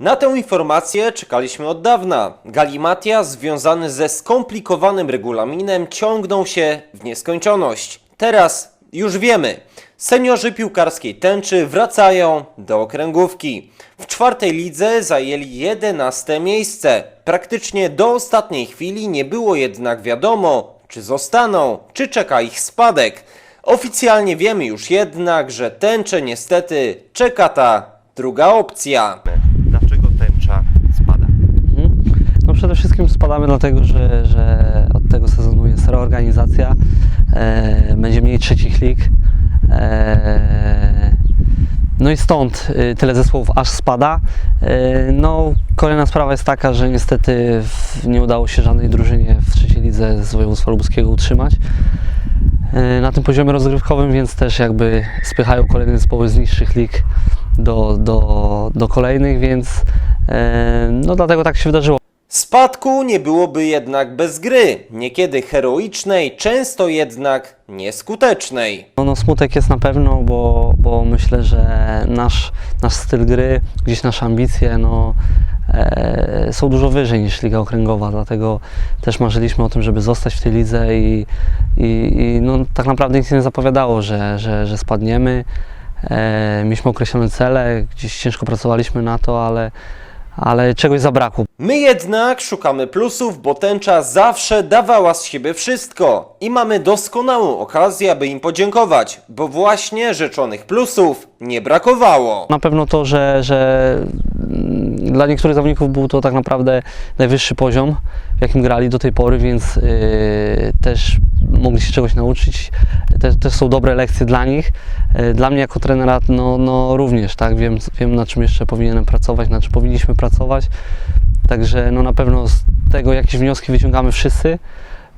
Na tę informację czekaliśmy od dawna. Galimatia związany ze skomplikowanym regulaminem ciągnął się w nieskończoność. Teraz już wiemy. Seniorzy piłkarskiej tęczy wracają do okręgówki. W czwartej lidze zajęli 11 miejsce. Praktycznie do ostatniej chwili nie było jednak wiadomo, czy zostaną, czy czeka ich spadek. Oficjalnie wiemy już jednak, że tęcze niestety czeka ta druga opcja. Dlaczego tęcza spada? Mhm. No przede wszystkim spadamy dlatego, że, że od tego sezonu jest reorganizacja, e, będzie mniej trzecich lig. E, no i stąd y, tyle zespołów aż spada. E, no kolejna sprawa jest taka, że niestety nie udało się żadnej drużynie w trzeciej lidze z województwa lubuskiego utrzymać. E, na tym poziomie rozgrywkowym, więc też jakby spychają kolejne zespoły z niższych lig do, do, do kolejnych, więc e, no dlatego tak się wydarzyło. Spadku nie byłoby jednak bez gry, niekiedy heroicznej, często jednak nieskutecznej. No, no smutek jest na pewno, bo, bo myślę, że nasz, nasz styl gry, gdzieś nasze ambicje no, e, są dużo wyżej niż Liga Okręgowa, dlatego też marzyliśmy o tym, żeby zostać w tej lidze i, i, i no, tak naprawdę nic nie zapowiadało, że, że, że spadniemy. E, mieliśmy określone cele, gdzieś ciężko pracowaliśmy na to, ale, ale czegoś zabrakło. My jednak szukamy plusów, bo tęcza zawsze dawała z siebie wszystko i mamy doskonałą okazję, aby im podziękować, bo właśnie rzeczonych plusów nie brakowało. Na pewno to, że, że mm, dla niektórych zawodników był to tak naprawdę najwyższy poziom, w jakim grali do tej pory, więc yy, też mogli się czegoś nauczyć. Też, też są dobre lekcje dla nich. Yy, Dla mnie jako trenera no, no również, tak, wiem, wiem na czym jeszcze powinienem pracować, na czym powinniśmy pracować. Także no na pewno z tego jakieś wnioski wyciągamy wszyscy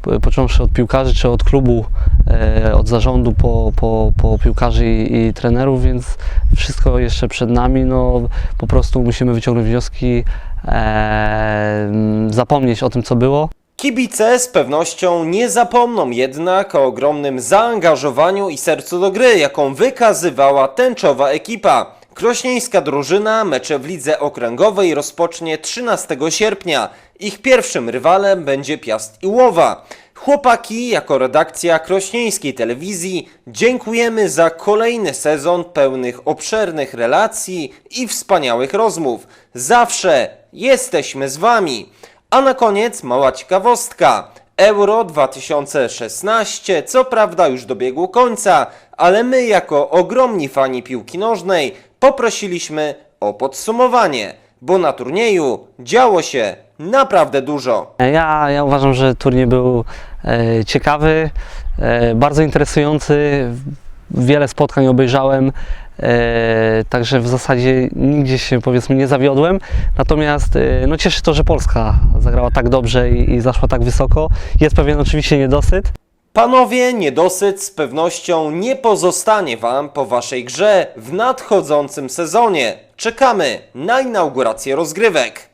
po- począwszy od piłkarzy czy od klubu, e, od zarządu po, po, po piłkarzy i, i trenerów, więc wszystko jeszcze przed nami. No, po prostu musimy wyciągnąć wnioski, e, zapomnieć o tym, co było. Kibice z pewnością nie zapomną jednak o ogromnym zaangażowaniu i sercu do gry, jaką wykazywała tęczowa ekipa. Krośnieńska drużyna mecze w lidze okręgowej rozpocznie 13 sierpnia. Ich pierwszym rywalem będzie Piast Iłowa. Chłopaki, jako redakcja krośnieńskiej telewizji, dziękujemy za kolejny sezon pełnych obszernych relacji i wspaniałych rozmów. Zawsze jesteśmy z Wami. A na koniec mała ciekawostka. Euro 2016 co prawda już dobiegło końca, ale my jako ogromni fani piłki nożnej poprosiliśmy o podsumowanie, bo na turnieju działo się naprawdę dużo. Ja, ja uważam, że turniej był e, ciekawy, e, bardzo interesujący. Wiele spotkań obejrzałem, także w zasadzie nigdzie się powiedzmy nie zawiodłem. Natomiast e, no cieszy to, że Polska zagrała tak dobrze i, i zaszła tak wysoko. Jest pewien oczywiście niedosyt. Panowie, niedosyt z pewnością nie pozostanie Wam po Waszej grze w nadchodzącym sezonie. Czekamy na inaugurację rozgrywek.